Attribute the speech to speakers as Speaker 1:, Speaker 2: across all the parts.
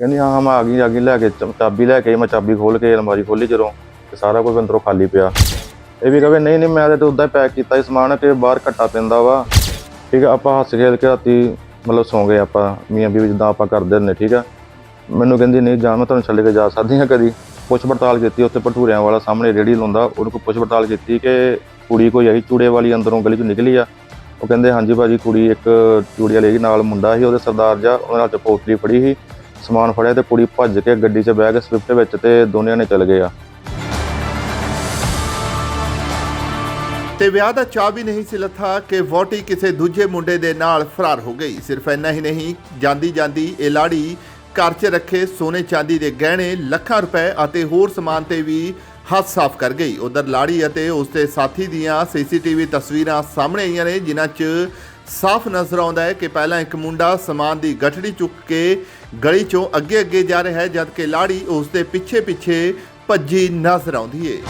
Speaker 1: ਕਹਿੰਦੀ ਹਾਂ ਹਾਂ ਮੈਂ ਆ ਗਈ ਆ ਗਈ ਲੈ ਕੇ ਚ- ਚਾਬੀ ਲੈ ਕੇ ਆਈ, ਮੈਂ ਚਾਬੀ ਖੋਲ ਕੇ ਅਲਮਾਰੀ ਖੋਲੀ ਜਦੋਂ ਤੇ ਸਾਰਾ ਕੁਝ ਅੰਦਰੋਂ ਖਾਲੀ ਪਿਆ। ਇਹ ਵੀ ਕਹੇ ਨਹੀਂ ਨਹੀਂ ਮੈਂ ਤਾਂ ਉਦਾਂ ਹੀ ਪੈਕ ਕੀਤਾ ਸੀ ਸਮਾਨ ਕਿ ਬਾਹਰ ਘੱਟਾ ਪੈਂਦਾ ਵਾ। ਠੀਕ ਆ ਆਪਾਂ ਹੱਸ ਖੇਲ ਕੇ ਰਾਤੀ ਮਤਲਬ ਸੌਂ ਗਏ ਆਪਾਂ ਮੀਆਂ ਬੀਵੀ ਜਿੱਦਾਂ ਆਪਾਂ ਕਰਦੇ ਹੁੰਦੇ ਠੀਕ ਆ? ਮੈਨੂੰ ਕਹਿੰਦੀ ਨਹੀਂ ਜਾ ਮੈਂ ਤੁਹਾਨੂੰ ਛੱਡ ਕੇ ਜਾ ਸਕਦੀ ਹਾਂ ਕਦੀ। ਪੁੱਛ ਪੜਤਾਲ ਕੀਤੀ ਉੱਥੇ ਭਟੂਰਿਆਂ ਵਾਲਾ ਸਾਹਮਣੇ ਰੇੜੀ ਲਾਉਂਦਾ ਉਹਨੂੰ ਕੋਲ ਪੁੱਛ ਪੜਤਾਲ ਕੀਤੀ ਕਿ ਕੁੜੀ ਕੋਈ ਆਈ ਚੂੜੇ ਵਾਲੀ ਅੰਦਰੋਂ ਗਲੀ ਚੋਂ ਨਿਕਲੀ ਆ? ਉਹ ਕਹਿੰਦੇ ਹਾਂਜੀ ਭਾਜੀ ਕੁੜੀ ਇੱਕ ਚੂੜੀ ਵਾਲੀ ਹੈਗੀ, ਨਾਲ ਮੁੰਡਾ ਸੀ ਉਹਦੇ ਸਰਦਾਰ ਜਾ ਉਹਨਾਂ ਨਾਲ ਚਪੋਤਲੀ ਫੜੀ ਸੀ। ਸਮਾਨ ਫੜਿਆ ਤੇ ਕੁੜੀ ਭੱਜ ਕੇ ਗੱਡੀ 'ਚ ਬਹਿ ਕੇ ਸਵਿਫਟ ਵਿੱਚ ਤੇ ਦੋਨਿਆਂ ਨੇ ਚਲ ਗਏ ਆ।
Speaker 2: ਤੇ ਵਿਆਹ ਦਾ ਚਾਅ ਵੀ ਨਹੀਂ ਸੀ ਲੱਥਾ ਕਿ ਵੋਟੀ ਕਿਸੇ ਦੂਜੇ ਮੁੰਡੇ ਦੇ ਨਾਲ ਫਰਾਰ ਹੋ ਗਈ। ਸਿਰਫ ਇੰਨਾ ਹੀ ਨਹੀਂ, ਜਾਂਦੀ ਜਾਂਦੀ ਇਹ ਲਾੜੀ ਘਰ 'ਚ ਰੱਖੇ ਸੋਨੇ ਚਾਂਦੀ ਦੇ ਗਹਿਣੇ, ਲੱਖਾਂ ਰੁਪਏ ਅਤੇ ਹੋਰ ਸਮਾਨ ਤੇ ਵੀ ਹੱਥ ਸਾਫ਼ ਕਰ ਗਈ। ਉਧਰ ਲਾੜੀ ਅਤੇ ਉਸ ਦੇ ਸਾਥੀ ਦੀਆਂ ਸੀਸੀਟੀਵੀ ਤਸਵੀਰਾਂ ਸਾਹਮਣੇ ਆਈਆਂ ਨੇ, ਜਿਨ੍ਹਾਂ 'ਚ ਸਾਫ਼ ਨਜ਼ਰ ਆਉਂਦਾ ਹੈ ਕਿ ਪਹਿਲਾਂ ਇੱਕ ਮੁੰਡਾ ਸਮਾਨ ਦੀ ਗਠੜੀ ਚੁੱਕ ਕੇ ਗਲੀ 'ਚੋਂ ਅੱਗੇ ਅੱਗੇ ਜਾ ਰਿਹਾ ਹੈ ਜਦਕਿ ਲਾੜੀ ਉਸ ਦੇ ਪਿੱਛੇ ਪਿੱਛੇ ਭੱਜੀ ਨਜ਼ਰ ਆਉਂਦੀ ਏ।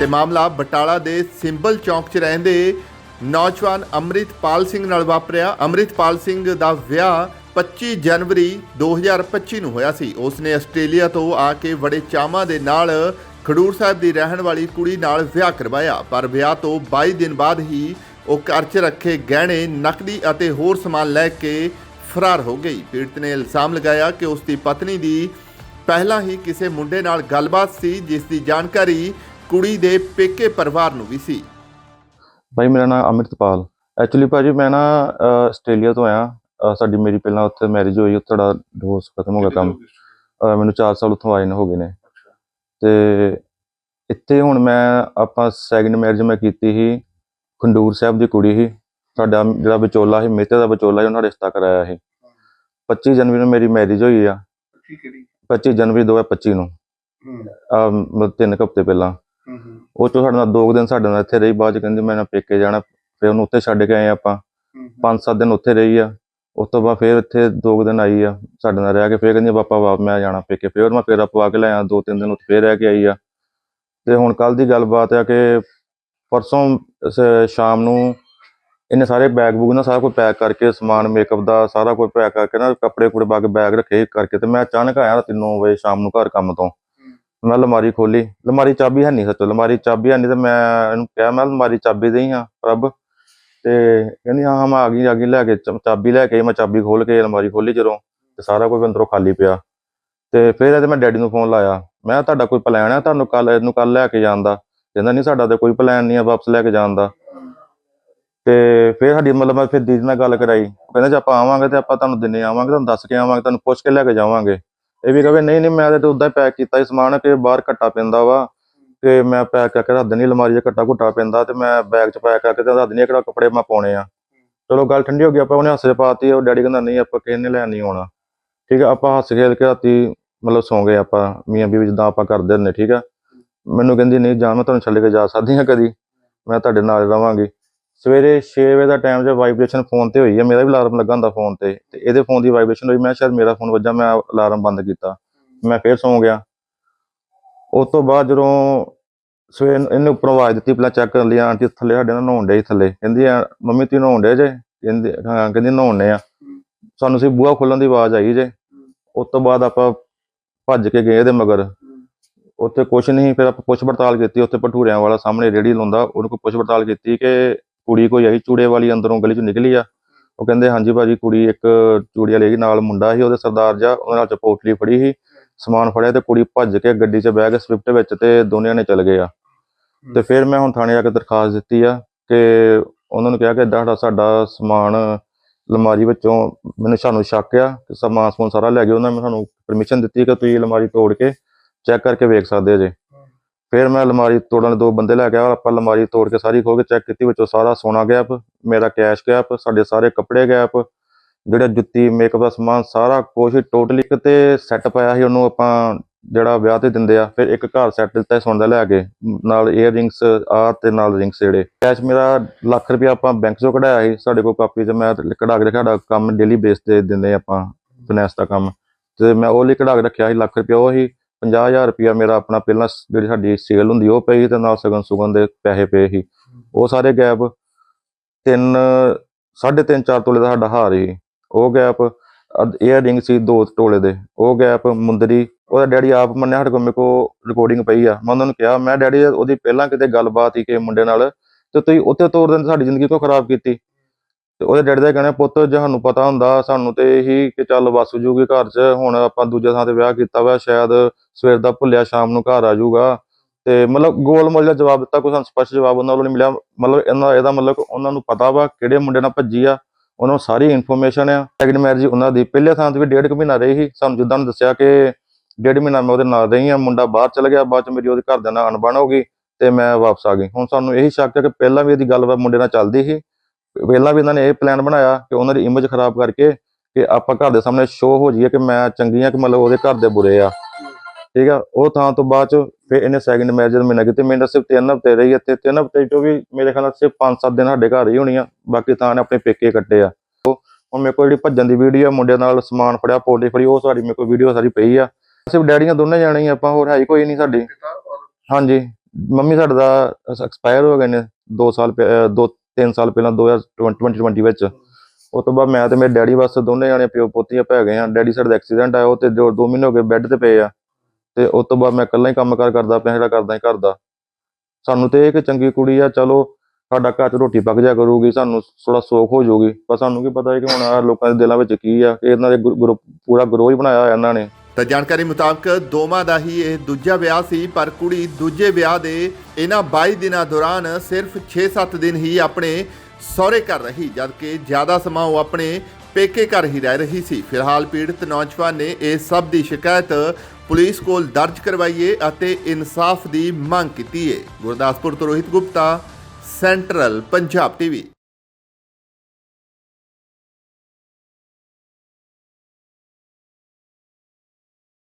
Speaker 2: ਤੇ ਮਾਮਲਾ ਬਟਾਲਾ ਦੇ ਸਿੰਬਲ ਚੌਂਕ 'ਚ ਰਹਿੰਦੇ ਨੌਜਵਾਨ ਅੰਮ੍ਰਿਤਪਾਲ ਸਿੰਘ ਨਾਲ ਵਾਪਰਿਆ। ਅੰਮ੍ਰਿਤਪਾਲ ਸਿੰਘ ਦਾ ਵਿਆਹ 25 ਜਨਵਰੀ 2025 ਨੂੰ ਹੋਇਆ ਸੀ। ਉਸ ਨੇ ਆਸਟ੍ਰੇਲੀਆ ਤੋਂ ਆ ਕੇ ਬੜੇ ਚਾਵਾਂ ਦੇ ਨਾਲ ਖਡੂਰ ਸਾਹਿਬ ਦੀ ਰਹਿਣ ਵਾਲੀ ਕੁੜੀ ਨਾਲ ਵਿਆਹ ਕਰਵਾਇਆ। ਪਰ ਵਿਆਹ ਤੋਂ 22 ਦਿਨ ਬਾਅਦ ਹੀ ਉਹ ਘਰ 'ਚ ਰੱਖੇ ਗਹਿਣੇ, ਨਕਦੀ ਅਤੇ ਹੋਰ ਸਮਾਨ ਲੈ ਕੇ ਫਰਾਰ ਹੋ ਗਈ। ਪੀੜਤ ਨੇ ਇਲਜ਼ਾਮ ਲਗਾਇਆ ਕਿ ਉਸ ਦੀ ਪਤਨੀ ਦੀ ਪਹਿਲਾਂ ਹੀ ਕਿਸੇ ਮੁੰਡੇ ਨਾਲ ਗੱਲਬਾਤ ਸੀ ਜਿਸ ਦੀ ਜਾਣਕਾਰੀ ਕੁੜੀ ਦੇ ਪੇਕੇ ਪਰਿਵਾਰ ਨੂੰ ਵੀ ਸੀ।
Speaker 1: ਭਾਈ ਮੇਰਾ ਨਾਮ ਅਮਰਿਤਪਾਲ ਐਕਚੁਅਲੀ ਭਾਜੀ ਮੈਂ ਨਾ ਆਸਟ੍ਰੇਲੀਆ ਤੋਂ ਆਇਆ। ਸਾਡੀ ਮੇਰੀ ਪਹਿਲਾਂ ਉੱਥੇ ਮੈਰਿਜ ਹੋਈ ਉੱਥੇ ਦਾ ਡਿਵੋਰਸ ਖਤਮ ਹੋ ਗਿਆ ਕੰਮ। ਮੈਨੂੰ 4 ਸਾਲ ਉੱਥੋਂ ਆਏ ਨੇ ਹੋ ਗਏ ਨੇ। ਤੇ ਇੱਥੇ ਹੁਣ ਮੈਂ ਆਪਾਂ ਸੈਕਿੰਡ ਮੈਰਿਜ ਮੈਂ ਕੀਤੀ ਸੀ ਖੰਡੂਰ ਸਾਹਿਬ ਦੀ ਕੁੜੀ ਸੀ। ਸਾਡਾ ਜਿਹੜਾ ਵਿਚੋਲਾ ਸੀ ਮੇਤੇ ਦਾ ਵਿਚੋਲਾ ਸੀ ਉਹਨਾਂ ਰਿਸ਼ਤਾ ਕਰਾਇਆ ਸੀ। 25 ਜਨਵਰੀ ਨੂੰ ਮੇਰੀ ਮੈਰਿਜ ਹੋਈ ਆ।
Speaker 3: ਠੀਕ ਹੈ ਜੀ
Speaker 1: 25 ਜਨਵਰੀ 2025 ਨੂੰ। ਮਤਲਬ ਤਿੰਨ ਕੁ ਹਫ਼ਤੇ ਪਹਿਲਾਂ। ਉਹ ਚੋਂ ਸਾਡੇ ਨਾਲ ਦੋ ਕੁ ਦਿਨ ਸਾਡੇ ਨਾਲ ਇੱਥੇ ਰਹੀ ਬਾਅਦ ਚ ਕਹਿੰਦੀ ਮੈਂ ਨਾ ਪੇਕੇ ਜਾਣਾ ਫਿਰ ਉਹਨੂੰ ਉੱਥੇ ਛੱਡ ਕੇ ਆਏ ਆਪਾਂ।
Speaker 3: ਹੂੰ
Speaker 1: ਪੰਜ ਸੱਤ ਦਿਨ ਉੱਥੇ ਰਹੀ ਆ। ਉਸ ਤੋਂ ਬਾਅਦ ਫਿਰ ਇੱਥੇ ਦੋ ਕੁ ਦਿਨ ਆਈ ਆ ਸਾਡੇ ਨਾਲ ਰਹਿ ਕੇ ਫਿਰ ਕਹਿੰਦੀ ਪਾਪਾ ਵਾਪ ਮੈਂ ਜਾਣਾ ਪੇਕੇ। ਫਿਰ ਮੈਂ ਫੇਰਾ ਪਵਾ ਕੇ ਲੈ ਆਇਆ ਦੋ ਤਿੰਨ ਦਿਨ ਉੱਥੇ ਫਿਰ ਰਹਿ ਕੇ ਆਈ ਆ। ਤੇ ਹੁਣ ਕੱਲ ਦੀ ਗੱਲਬਾਤ ਆ ਕਿ ਪਰਸੋਂ ਸ਼ਾਮ ਨੂੰ ਇਹਨੇ ਸਾਰੇ ਬੈਗ ਬੂਗ ਨਾ ਸਾਰਾ ਕੁਝ ਪੈਕ ਕਰਕੇ ਸਮਾਨ ਮੇਕਅਪ ਦਾ ਸਾਰਾ ਕੁਝ ਪੈਕ ਕਰਕੇ ਨਾ ਕੱਪੜੇ ਕੁੜੇ ਪਾ ਕੇ ਬੈਗ ਰੱਖੇ ਕਰਕੇ ਤੇ ਮੈਂ ਅਚਾਨਕ ਆਇਆ ਤਿੰਨ 9 ਵਜੇ ਸ਼ਾਮ ਨੂੰ ਘਰ ਕੰਮ ਤੋਂ। ਮੈਂ ਅਲਮਾਰੀ ਖੋਲੀ। ਅਲਮਾਰੀ ਚਾਬੀ ਹੈ ਨਹੀਂ ਸੱਚ ਅਲਮਾਰੀ ਚਾਬੀ ਹੈ ਨਹੀਂ ਤੇ ਮੈਂ ਇਹਨੂੰ ਕਿਹਾ ਮੈਂ ਅਲਮਾਰੀ ਚਾਬੀ ਦੇਈ ਹਾਂ ਪ੍ਰਭ। ਤੇ ਕਹਿੰਦੀ ਹਾਂ ਹਾਂ ਮੈਂ ਆ ਗਈ ਆ ਗਈ ਲੈ ਕੇ ਚਾਬੀ ਲੈ ਕੇ ਮੈਂ ਚਾਬੀ ਖੋਲ ਕੇ ਅਲਮਾਰੀ ਖੋਲੀ ਜਦੋਂ ਤੇ ਸਾਰਾ ਕੁਝ ਅੰਦਰੋਂ ਖਾਲੀ ਪਿਆ। ਤੇ ਫਿਰ ਇਹਦੇ ਮੈਂ ਡੈਡੀ ਨੂੰ ਫੋਨ ਲਾਇਆ। ਮੈਂ ਕਿਹਾ, ਤੁਹਾਡਾ ਕੋਈ ਪਲਾਨ ਹੈ ਤੁਹਾਨੂੰ ਕੱਲ ਇਹਨੂੰ ਕੱਲ ਲੈ ਕੇ ਜਾਣ ਦਾ? ਕਹਿੰਦਾ ਨਹੀਂ ਸਾਡਾ ਤੇ ਕੋਈ ਪਲਾਨ ਨਹੀਂ ਆ ਵਾਪਸ ਲੈ ਕੇ ਜਾਣ ਦਾ। ਤੇ ਫਿਰ ਸਾਡੀ ਮਤਲਬ ਮੈਂ ਫਿਰ ਦੀਦੀ ਨਾਲ ਗੱਲ ਕਰਾਈ। ਕਹਿੰਦਾ ਜੇ ਆਪਾਂ ਆਵਾਂਗੇ ਤੇ ਆਪਾਂ ਤੁਹਾਨੂੰ ਦਿਨੇ ਆਵਾਂਗੇ, ਤੁਹਾਨੂੰ ਦੱਸ ਕੇ ਆਵਾਂਗੇ, ਤੁਹਾਨੂੰ ਪੁੱਛ ਕੇ ਲੈ ਕੇ ਜਾਵਾਂਗੇ। ਇਹ ਵੀ ਕਹੇ, ਨਹੀਂ ਨਹੀਂ, ਮੈਂ ਤਾਂ ਉਦਾਂ ਹੀ ਪੈਕ ਕੀਤਾ ਸੀ ਸਮਾਨ ਕਿ ਬਾਹਰ ਘੱਟਾ ਪੈਂਦਾ ਵਾ। ਕਿ ਮੈਂ ਪੈਕ ਕਰਕੇ ਰੱਖ ਦੇਣੀ ਅਲਮਾਰੀ 'ਚ ਘੱਟਾ ਘੁੱਟਾ ਪੈਂਦਾ ਤੇ ਮੈਂ ਬੈਗ 'ਚ ਪੈਕ ਕਰਕੇ ਤੇ ਰੱਖ ਦੇਣੀ ਕਿਹੜਾ ਕੱਪੜੇ ਮੈਂ ਪਾਉਣੇ ਆ। ਚਲੋ ਗੱਲ ਠੰਡੀ ਹੋ ਗਈ, ਆਪਾਂ ਉਹਨੇ ਹੱਸ ਪਾਤੀ, ਉਹ ਡੈਡੀ ਕਹਿੰਦਾ, ਨਹੀਂ, ਆਪਾਂ ਕਿਸੇ ਨੇ ਲੈਣ ਨਹੀਂ ਆਉਣਾ। ਠੀਕ ਆ, ਆਪਾਂ ਹੱਸ ਖੇਲ ਕੇ ਰਾਤੀ ਮਤਲਬ ਸੌਂ ਗਏ ਆਪਾਂ, ਮੀਆਂ ਬੀਵੀ ਜਿੱਦਾਂ ਆਪਾਂ ਕਰਦੇ ਹੁੰਦੇ, ਠੀਕ ਆ। ਮੈਨੂੰ ਕਹਿੰਦੀ, ਨਹੀਂ, ਜਾ ਮੈਂ ਤੁਹਾਨੂੰ ਛੱਡ ਕੇ ਜਾ ਸਕਦੀ ਹਾਂ ਕਦੀ। ਮੈਂ ਤੁਹਾਡੇ ਨਾਲ ਰਵਾਂਗੀ। ਸਵੇਰੇ 6 ਵਜੇ ਦਾ ਟਾਈਮ ਜੇ ਵਾਈਬ੍ਰੇਸ਼ਨ ਫੋਨ ਤੇ ਹੋਈ ਹੈ ਮੇਰਾ ਵੀ ਅਲਾਰਮ ਲੱਗਾ ਹੁੰਦਾ ਫੋਨ ਤੇ ਤੇ ਇਹਦੇ ਫੋਨ ਦੀ ਵਾਈਬ੍ਰੇਸ਼ਨ ਹੋਈ, ਮੈਂ ਸ਼ਾਇਦ ਮੇਰਾ ਫੋਨ ਵੱਜਾ, ਮੈਂ ਅਲਾਰਮ ਬੰਦ ਕੀਤਾ, ਮੈਂ ਫੇਰ ਸੌਂ ਗਿਆ। ਉਸ ਤੋਂ ਬਾਅਦ ਜਦੋਂ ਸਵੇਰ ਇਹਨੇ ਉੱਪਰੋਂ ਆਵਾਜ਼ ਦਿੱਤੀ, ਪਹਿਲਾਂ ਚੈੱਕ ਕਰ ਲਿਆ ਆਂਟੀ ਥੱਲੇ ਸਾਡੇ ਨਾਲ ਨਹਾਉਣ ਡੇ ਥੱਲੇ, ਕਹਿੰਦੀ ਆ, ਮੰਮੀ ਤੂੰ ਨਹਾਉਣ ਡੇ ਜੇ? ਕਹਿੰਦੀ, ਹਾਂ, ਕਹਿੰਦੀ, ਨਹਾਉਣੇ ਆ। ਸਾਨੂੰ ਸੀ ਬੂਹਾ ਖੋਲਣ ਦੀ ਆਵਾਜ਼ ਆਈ ਜੇ। ਉਸ ਤੋਂ ਬਾਅਦ ਆਪਾਂ ਭੱਜ ਕੇ ਗਏ ਇਹਦੇ ਮਗਰ। ਉੱਥੇ ਕੁਛ ਨਹੀਂ, ਫਿਰ ਆਪਾਂ ਪੁੱਛ ਪੜਤਾਲ ਕੀਤੀ, ਉੱਥੇ ਭਟੂਰਿਆਂ ਵਾਲਾ ਸਾਹਮਣੇ ਰੇੜੀ ਲਾਉਂਦਾ, ਉਹਨੂੰ ਕੋਈ ਪੁੱਛ ਪੜਤਾਲ ਕੀਤੀ ਕਿ ਕੁੜੀ ਕੋਈ ਆਈ ਚੂੜੇ ਵਾਲੀ ਅੰਦਰੋਂ ਗਲੀ ਚੋਂ ਨਿਕਲੀ ਆ ਉਹ ਕਹਿੰਦੇ ਹਾਂਜੀ ਭਾਜੀ ਕੁੜੀ ਇੱਕ ਚੂੜੀ ਵਾਲੀ ਹੈਗੀ, ਨਾਲ ਮੁੰਡਾ ਸੀ ਉਹਦੇ ਸਰਦਾਰ ਜਾ ਉਹਨਾਂ ਨਾਲ ਚਪੋਟਲੀ ਫੜੀ ਸੀ ਸਮਾਨ ਫੜਿਆ ਤੇ ਕੁੜੀ ਭੱਜ ਕੇ ਗੱਡੀ 'ਚ ਬਹਿ ਕੇ ਸਵਿਫਟ ਵਿੱਚ ਤੇ ਦੋਨਿਆਂ ਨੇ ਚਲ ਗਏ ਆ। ਤੇ ਫਿਰ ਮੈਂ ਹੁਣ ਥਾਣੇ ਜਾ ਕੇ ਦਰਖਾਸਤ ਦਿੱਤੀ ਆ ਕਿ ਉਹਨਾਂ ਨੂੰ ਕਿਹਾ ਕਿ ਏਦਾਂ ਸਾਡਾ ਸਾਡਾ ਸਮਾਨ ਅਲਮਾਰੀ ਵਿੱਚੋਂ ਮੈਨੂੰ ਸਾਨੂੰ ਸ਼ੱਕ ਆ ਕਿ ਸਮਾਨ ਸਮੂਨ ਸਾਰਾ ਲੈ ਗਏ ਉਹਨਾਂ ਨੇ ਸਾਨੂੰ ਪਰਮਿਸ਼ਨ ਦਿੱਤੀ ਕਿ ਤੁਸੀਂ ਅਲਮਾਰੀ ਤੋੜ ਕੇ ਚੈੱਕ ਕਰਕੇ ਵੇਖ ਸਕਦੇ ਜੇ। ਫਿਰ ਮੈਂ ਅਲਮਾਰੀ ਤੋੜਨ ਦੋ ਬੰਦੇ ਲੈ ਕੇ ਆਇਆ, ਆਪਾਂ ਅਲਮਾਰੀ ਤੋੜ ਕੇ ਸਾਰੀ ਖੋਲ ਕੇ ਚੈੱਕ ਕੀਤੀ, ਵਿੱਚੋਂ ਸਾਰਾ ਸੋਨਾ ਗਾਇਬ ਮੇਰਾ ਕੈਸ਼ ਗਾਇਬ ਸਾਡੇ ਸਾਰੇ ਕੱਪੜੇ ਗਾਇਬ ਜਿਹੜਾ ਜੁੱਤੀ ਮੇਕਅਪ ਦਾ ਸਮਾਨ, ਸਾਰਾ ਕੁਛ ਟੋਟਲੀ ਕਿਤੇ ਸੈੱਟ ਪਾਇਆ ਸੀ, ਉਹਨੂੰ ਆਪਾਂ ਜਿਹੜਾ ਵਿਆਹ ਤੇ ਦਿੰਦੇ ਆ, ਫਿਰ ਇੱਕ ਘਰ ਸੈੱਟ ਦਿੱਤਾ ਸੀ ਦਾ ਲੈ ਕੇ, ਨਾਲ ਏਅਰ ਰਿੰਗਸ ਆ ਤੇ ਨਾਲ ਰਿੰਗਸ ਜਿਹੜੇ ਕੈਸ਼ ਮੇਰਾ ਲੱਖ ਰੁਪਇਆ ਆਪਾਂ ਬੈਂਕ ਚੋਂ ਕਢਾਇਆ ਸੀ, ਸਾਡੇ ਕੋਲ ਕਾਪੀ ਤੇ ਮੈਂ ਕਢਾ ਕੇ ਰੱਖਿਆ, ਸਾਡਾ ਕੰਮ ਡੇਲੀ ਬੇਸ ਤੇ ਦਿੰਦੇ ਆਪਾਂ ਫਾਈਨੈਂਸ ਦਾ ਕੰਮ। ਤੇ ਮੈਂ ਉਹ ਲਈ ਕਢਾ ਕੇ ਰੱਖਿਆ ਸੀ, ਲੱਖ ਰੁਪਇਆ ਉਹ ਹੀ 50000 ਰੁਪਇਆ ਮੇਰਾ ਆਪਣਾ ਪਹਿਲਾਂ ਜਿਹੜੀ ਸਾਡੀ ਸੇਲ ਹੁੰਦੀ ਉਹ ਪਈ ਤੇ ਨਾਲ ਸਗਨ ਸੁਗਨ ਦੇ ਪੈਸੇ ਪਏ ਸੀ। ਉਹ ਸਾਰੇ ਗੈਪ ਤਿੰਨ, ਸਾਢੇ ਤਿੰਨ ਚਾਰ ਤੋਲੇ ਦਾ ਸਾਡਾ ਹਾਰ ਸੀ। ਉਹ ਗੈਪ ਇਹ ਰਿੰਗ ਸੀ ਦੋ ਤੋਲੇ ਦੇ। ਉਹ ਗੈਪ ਮੁੰਦਰੀ, ਉਹਦਾ ਡੈਡੀ ਆਪ ਮੰਨਿਆ ਸਾਡੇ ਕੋਲ, ਮੇਰੇ ਕੋਲ ਰਿਕਾਰਡਿੰਗ ਪਈ ਆ। ਮੈਂ ਉਹਨਾਂ ਨੂੰ ਕਿਹਾ, ਮੈਂ ਡੈਡੀ, ਉਹਦੀ ਪਹਿਲਾਂ ਕਿਤੇ ਗੱਲਬਾਤ ਹੀ ਕਿ ਮੁੰਡੇ ਨਾਲ ਤੇ ਤੁਸੀਂ ਉੱਥੇ ਤੋੜ ਦਿੰਦੇ, ਸਾਡੀ ਜ਼ਿੰਦਗੀ ਕਿਉਂ ਖਰਾਬ ਕੀਤੀ? ਤੇ ਉਹਦੇ ਡੈਡੀ ਦਾ ਕਹਿਣਾ ਪੁੱਤ, ਜੇ ਸਾਨੂੰ ਪਤਾ ਹੁੰਦਾ, ਸਾਨੂੰ ਤੇ ਇਹੀ ਕਿ ਚੱਲ ਵਸ ਜੂਗੀ ਘਰ 'ਚ, ਹੁਣ ਆਪਾਂ ਦੂਜੇ ਥਾਂ ਤੇ ਵਿਆਹ ਕੀਤਾ ਵਾ, ਸ਼ਾਇਦ ਸਵੇਰ ਦਾ ਭੁੱਲਿਆ, ਸ਼ਾਮ ਨੂੰ ਘਰ ਆ ਜਾਊਗਾ ਤੇ ਮਤਲਬ ਗੋਲ ਮੋਲ ਦਾ ਜਵਾਬ ਦਿੱਤਾ, ਕੋਈ ਸਾਨੂੰ ਸਪਸ਼ਟ ਜਵਾਬ ਉਹਨਾਂ ਵੱਲੋਂ ਨਹੀਂ ਮਿਲਿਆ। ਮਤਲਬ ਇਹਨਾਂ ਇਹਦਾ ਮਤਲਬ ਉਹਨਾਂ ਨੂੰ ਪਤਾ ਵਾ ਕਿਹੜੇ ਮੁੰਡੇ ਨਾਲ ਭੱਜੀ ਆ, ਉਹਨਾਂ ਨੂੰ ਸਾਰੀ ਇਨਫੋਰਮੇਸ਼ਨ ਆ। ਸੈਕਿੰਡ ਮੈਰਿਜ ਉਹਨਾਂ ਦੀ ਪਹਿਲੇ ਥਾਂ ਤੇ ਵੀ ਡੇਢ ਕੁ ਮਹੀਨਾ ਰਹੀ ਸੀ। ਸਾਨੂੰ ਜਿੱਦਾਂ ਉਹਨੇ ਦੱਸਿਆ ਕਿ ਡੇਢ ਮਹੀਨਾ ਮੈਂ ਉਹਦੇ ਨਾਲ ਰਹੀ ਆ, ਮੁੰਡਾ ਬਾਹਰ ਚਲ ਗਿਆ, ਬਾਅਦ ਚ ਮੇਰੀ ਉਹਦੇ ਘਰ ਘਰਦਿਆਂ ਨਾਲ ਅਣਬਣ ਹੋ ਗਈ ਤੇ ਮੈਂ ਵਾਪਸ ਆ ਗਈ। ਹੁਣ ਸਾਨੂੰ ਇਹੀ ਸ਼ੱਕ ਹੈ ਕਿ ਪਹਿਲਾਂ ਵੀ ਇਹਦੀ ਗੱਲਬਾਤ ਮੁੰਡੇ ਨਾਲ ਚੱਲਦੀ ਸੀ। ਪਹਿਲਾਂ ਵੀ ਇਹਨਾਂ ਨੇ ਇਹ ਪਲਾਨ ਬਣਾਇਆ ਕਿ ਉਹਨਾਂ ਦੀ ਇਮੇਜ ਖਰਾਬ ਕਰਕੇ ਕਿ ਆਪਾਂ ਘਰ ਦੇ ਸਾਹਮਣੇ ਸ਼ੋਅ ਹੋ ਜਾਈਏ ਕਿ ਮੈਂ ਚੰਗੀ ਆ ਕਿ ਮਤਲਬ ਉਹਦੇ ਘਰ ਦੇ ਬੁਰੇ ਆ। ਠੀਕ ਆ? ਉਹ ਥਾਂ ਤੋਂ ਬਾਅਦ ਚ ਫਿਰ ਇਹਨੇ ਸੈਕਿੰਡ ਮੈਰਿਜ ਦਾ ਮਹੀਨਾ ਕੀਤੀ। ਮੈਨੂੰ ਸਿਰਫ ਤਿੰਨ ਹਫ਼ਤੇ ਰਹੀ ਇੱਥੇ। ਤਿੰਨ ਹਫ਼ਤੇ ਚੋਂ ਵੀ ਮੇਰੇ ਖਿਆਲ ਨਾਲ ਸਿਰਫ 5-7 ਦਿਨ ਸਾਡੇ ਘਰ ਹੀ ਹੋਣੀ ਆ। ਬਾਕੀ ਥਾਂ ਨੇ ਆਪਣੇ ਪੇਕੇ ਕੱਟੇ ਆ। ਉਹ ਹੁਣ ਮੇਰੇ ਕੋਲ ਜਿਹੜੀ ਭੱਜਣ ਦੀ ਵੀਡੀਓ ਮੁੰਡੇ ਨਾਲ ਸਮਾਨ ਫੜਿਆ ਪੋਲੀ ਫੜੀ ਉਹ ਸਾਰੀ ਮੇਰੇ ਕੋਲ ਵੀਡੀਓ ਸਾਰੀ ਪਈ ਆ। ਸਿਰਫ ਡੈਡੀਆਂ ਦੋਨੇ ਜਾਣੇ ਹੀ ਆਪਾਂ ਹੋਰ ਹੈ ਕੋਈ ਨਹੀਂ ਸਾਡੀ। ਹਾਂਜੀ। ਮੰਮੀ ਸਾਡੇ ਦਾ ਐਕਸਪਾਇਰ ਹੋ ਗਏ ਨੇ। 2 ਸਾਲ ਪਹਿ- ਅਹ ਦੋ 3 ਸਾਲ ਪਹਿਲਾਂ 2020 ਵਿੱਚ। ਉਸ ਤੋਂ ਬਾਅਦ ਮੈਂ ਤੇ ਮੇਰੇ ਡੈਡੀ ਬਸ ਦੋਨੇ ਜਾਣੇ ਪਿਓ ਪੋਤੀਆਂ ਪੈ ਗਏ ਆ ਡੈਡੀ ਸਾਡੇ ਐਕਸੀਡੈਂਟ ਆਇਆ, ਉਹ ਤੇ ਜੋ 2 ਮਹੀਨੇ ਹੋ ਗਏ ਬੈੱਡ ਤੇ ਪਏ ਆ। ਤੇ ਉਸ ਤੋਂ ਬਾਅਦ ਮੈਂ ਇਕੱਲਾ ਹੀ ਕੰਮ ਕਾਰ ਕਰਦਾ ਪਿਆ, ਜਿਹੜਾ ਕਰਦਾ ਹੀ ਕਰਦਾ ਸਾਨੂੰ ਤੇ ਇਹ ਕਿ ਚੰਗੀ ਕੁੜੀ ਆ, ਚਲੋ ਸਾਡਾ ਘਰ ਚ ਰੋਟੀ ਪੱਕ ਜਾ ਕਰੂਗੀ, ਸਾਨੂੰ ਥੋੜਾ ਸੋਖ ਹੋ ਜਾਊਗੀ। ਪਰ ਸਾਨੂੰ ਕੀ ਪਤਾ ਹੈ ਕਿ ਹੁਣ ਆਹ ਲੋਕਾਂ ਦੇ ਦਿਲਾਂ ਵਿੱਚ ਕੀ ਆ, ਇਹਨਾਂ ਦੇ ਪੂਰਾ ਗਰੋਹ ਹੀ ਬਣਾਇਆ ਹੋਇਆ ਇਹਨਾਂ ਨੇ।
Speaker 2: ਤਾਂ ਜਾਣਕਾਰੀ ਮੁਤਾਬਕ ਦੋਵਾਂ ਦਾ ਹੀ ਇਹ ਦੂਜਾ ਵਿਆਹ ਸੀ, ਪਰ ਕੁੜੀ ਦੂਜੇ ਵਿਆਹ ਦੇ ਇਹਨਾਂ 22 ਦਿਨਾਂ ਦੌਰਾਨ ਸਿਰਫ 6-7 ਦਿਨ ਹੀ ਆਪਣੇ ਸਹੁਰੇ ਘਰ ਰਹੀ, ਜਦਕਿ ਜ਼ਿਆਦਾ ਸਮਾਂ ਉਹ ਆਪਣੇ ਪੇਕੇ ਘਰ ਹੀ ਰਹਿ ਰਹੀ ਸੀ। ਫਿਲਹਾਲ ਪੀੜਤ ਨੌਜਵਾਨ ਨੇ ਇਹ ਸਭ ਦੀ ਸ਼ਿਕਾਇਤ ਪੁਲਿਸ ਕੋਲ ਦਰਜ ਕਰਵਾਈਏ ਅਤੇ ਇਨਸਾਫ ਦੀ ਮੰਗ ਕੀਤੀ ਹੈ ਗੁਰਦਾਸਪੁਰ ਤੋਂ ਰੋਹਿਤ ਗੁਪਤਾ, ਸੈਂਟਰਲ ਪੰਜਾਬ ਟੀਵੀ।